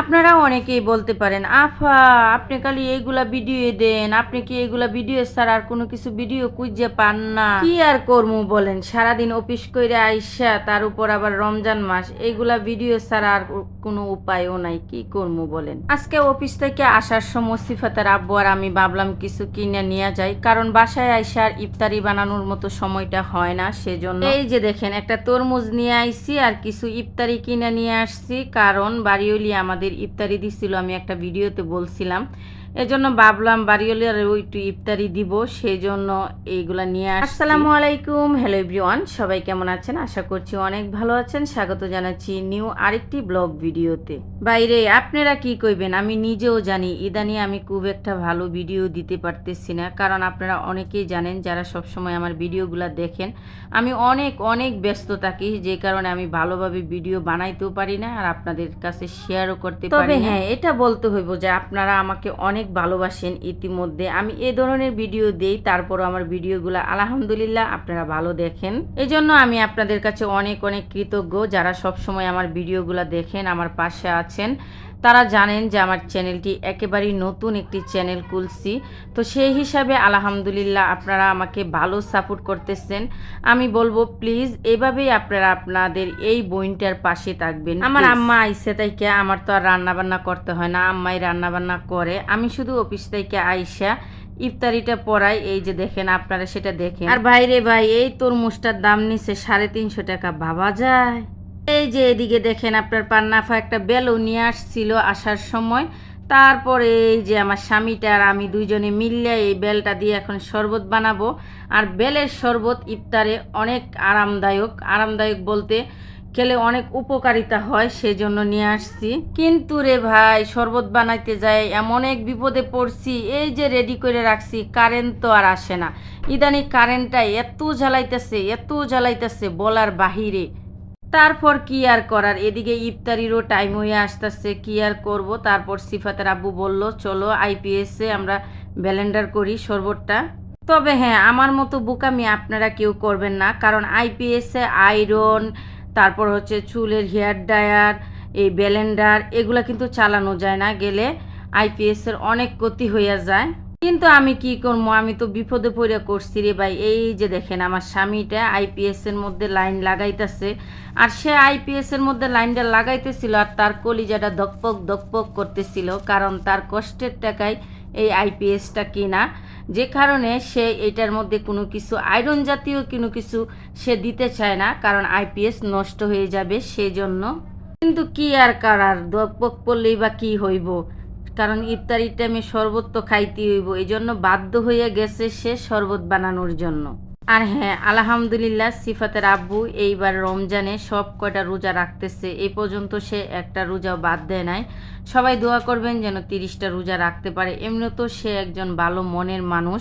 আপনারা অনেকেই বলতে পারেন, আফা, আপনি খালি এইগুলা ভিডিও দেন, আপনি কি এইগুলা ভিডিও ছাড়া আর কোনো কিছু ভিডিও খুঁজে পান না? কি আর করমু বলেন, সারাদিন অফিস করে আইসা তার উপর আবার রমজান মাস, এইগুলা ভিডিও ছাড়া আর কোনো উপায়ও নাই, কি করমু বলেন? আজকে অফিস থেকে আসার সময় সিফাতের আব্বু আর আমি ভাবলাম কিছু কিনে নিয়ে যাই, কারণ বাসায় আইসা আর ইফতারি বানানোর মতো সময়টা হয় না, সেজন্য এই যে দেখেন, একটা তরমুজ নিয়ে আইছি আর কিছু ইফতারি কিনে নিয়ে আসছি, কারণ বাড়িওলি আমাদের ইফতারি দিচ্ছিল আমি একটা ভিডিওতে বলছিলাম। এজন্য ভাবলাম বাড়িওলির ওইটু ইফতারি দিব সেই জন্য এইগুলা নিয়ে আস আসসালামু আলাইকুম হ্যালো এভরিওয়ান সবাই কেমন আছেন? আশা করছি অনেক ভালো আছেন। স্বাগত জানাচ্ছি নিউ আরেকটি ব্লগ ভিডিওতে। বাইরে আপনারা কি কইবেন? আমি নিজেও জানি ইদানি আমি খুব একটা ভালো ভিডিও দিতে পারতেছি না। কারণ আপনারা অনেকেই জানেন যারা সবসময় আমার ভিডিওগুলো দেখেন আমি অনেক অনেক ব্যস্ত থাকি যে কারণে আমি ভালোভাবে ভিডিও বানাইতেও পারি না আর আপনাদের কাছে শেয়ারও করতে পারি তবে হ্যাঁ এটা বলতে হইব যে আপনারা আমাকে অনেক ভালোবাসেন ইতিমধ্যে। আমি এ ধরনের ভিডিও দেই, তারপরও আমার ভিডিওগুলো আলহামদুলিল্লাহ আপনারা ভালো দেখেন। এই জন্য আমি আপনাদের কাছে অনেক অনেক কৃতজ্ঞ যারা সব সময় আমার ভিডিওগুলো দেখেন, আমার পাশে আছেন। তারা জানেন যে আমার চ্যানেলটি একেবারেই নতুন একটি চ্যানেল খুলছি। তো সেই হিসাবে আলহামদুলিল্লাহ আপনারা আমাকে ভালো সাপোর্ট করতেছেন। আমি বলব প্লিজ এভাবেই আপনারা আপনাদের এই বইনটার পাশে থাকবেন। আমার আম্মা আইসে তাইকে আমার তো আর রান্নাবান্না করতে হয় না। আম্মাই রান্নাবান্না করে। আমি শুধু অফিস থেকে আইসা ইফতারিটা পড়াই এই যে দেখেন আপনারা সেটা দেখেন। আর বাইরে ভাই এই তরমুজটার দাম নিচ্ছে সাড়ে তিনশো টাকা। ভাবা যায়। এই যে এদিকে দেখেন আপনার পান্নাফা একটা বেলও নিয়ে আসছিল আসার সময়। তারপরে এই যে আমার স্বামীটা আর আমি দুইজনে মিললে এই বেলটা দিয়ে এখন শরবত বানাবো। আর বেলের শরবত ইফতারে অনেক আরামদায়ক। আরামদায়ক বলতে খেলে অনেক উপকারিতা হয়, সেজন্য নিয়ে আসছি। কিন্তু রে ভাই, শরবত বানাইতে যাই এমন এক বিপদে পড়ছি, এই যে রেডি করে রাখছি কারেন্ট তো আর আসে না। ইদানি কারেন্টটা এত জ্বালাইতেছে এত জ্বালাইতেছে বলার বাহিরে। তারপর কি আর করার? এদিকে ইফতারিরও টাইম হয়ে আসতেছে, কি আর করব? তারপর সিফাতের আব্বু বলল, চলো আইপিএসে আমরা ব্যালেন্ডার করি শরবতটা। তবে হ্যাঁ আমার মতো বুকামি আপনারা কেউ করবেন না, কারণ আইপিএসে আয়রন তারপর হচ্ছে চুলের হেয়ার ড্রায়ার এই ব্যালেন্ডার, এগুলো কিন্তু চালানো যায় না, গেলে আইপিএসের অনেক ক্ষতি হইয়া যায়। কিন্তু আমি কি করব? আমি তো বিপদে পড়ে করছি রে ভাই। এই যে দেখেন, আমার স্বামীটা আইপিএস এর মধ্যে লাইন লাগাইতেছে। আর সে আইপিএস এর মধ্যে লাইনটা লাগাইতেছিল আর তার কলিজাটা ধকপক ধকপক করতেছিল, কারণ তার কষ্টের টাকায় এই আইপিএসটা কিনা। যে কারণে সে এটার মধ্যে কোনো কিছু আয়রন জাতীয় কোনো কিছু সে দিতে চায় না, কারণ আইপিএস নষ্ট হয়ে যাবে সেজন্য। কিন্তু কি আর কারার? ধকপক পড়লেই বা কি হইব? কারণ ইফতারির টাইমে শরবত তো খাইতে হইব। এই জন্য বাধ্য হয়ে গেছে সে শরবত বানানোর জন্য। আর হ্যাঁ আলহামদুলিল্লাহ, সিফাতের আব্বু এইবার রমজানে সব কয়টা রোজা রাখতেছে। এ পর্যন্ত সে একটা রোজাও বাদ দেয় নাই। সবাই দোয়া করবেন যেন তিরিশটা রোজা রাখতে পারে। এমনি তো সে একজন ভালো মনের মানুষ।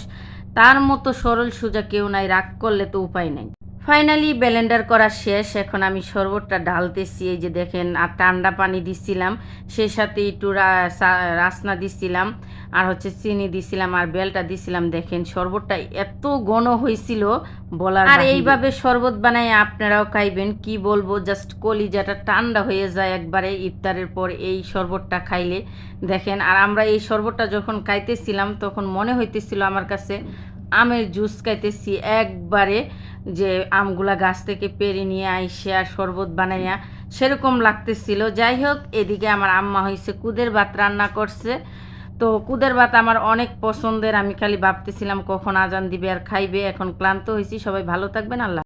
তার মতো সরল সোজা কেউ নাই, রাগ করলে তো উপায় নাই। ফাইনালি ব্যালেন্ডার করা শেষ। এখন আমি শরবতটা ঢালতেছি এই যে দেখেন আর ঠান্ডা পানি দিছিলাম সেই সাথে একটু রাসনা দিছিলাম আর হচ্ছে চিনি দিছিলাম আর বেলটা দিছিলাম। দেখেন শরবতটা এত ঘন হয়েছিল বলার আর এইভাবে শরবত বানাই আপনারাও খাইবেন কি বলব জাস্ট কলিজাটা ঠান্ডা হয়ে যায় একবারে ইফতারের পর এই শরবতটা খাইলে। দেখেন আর আমরা এই শরবতটা যখন খাইতেছিলাম তখন মনে হইতেছিল আমার কাছে আমের জুস খাইতেছি একবারে যে আমগুলা গাছ থেকে পেরে নিয়ে আইসে আর শরবত বানাইয়া সেরকম লাগতেছিল। যাই হোক, এদিকে আমার আম্মা হয়েছে কুদের ভাত রান্না করছে। তো কুদের ভাত আমার অনেক পছন্দের, আমি খালি ভাবতেছিলাম কখন আজান দিবে আর খাইবে, এখন ক্লান্ত হয়েছি সবাই ভালো থাকবেন, আল্লাহ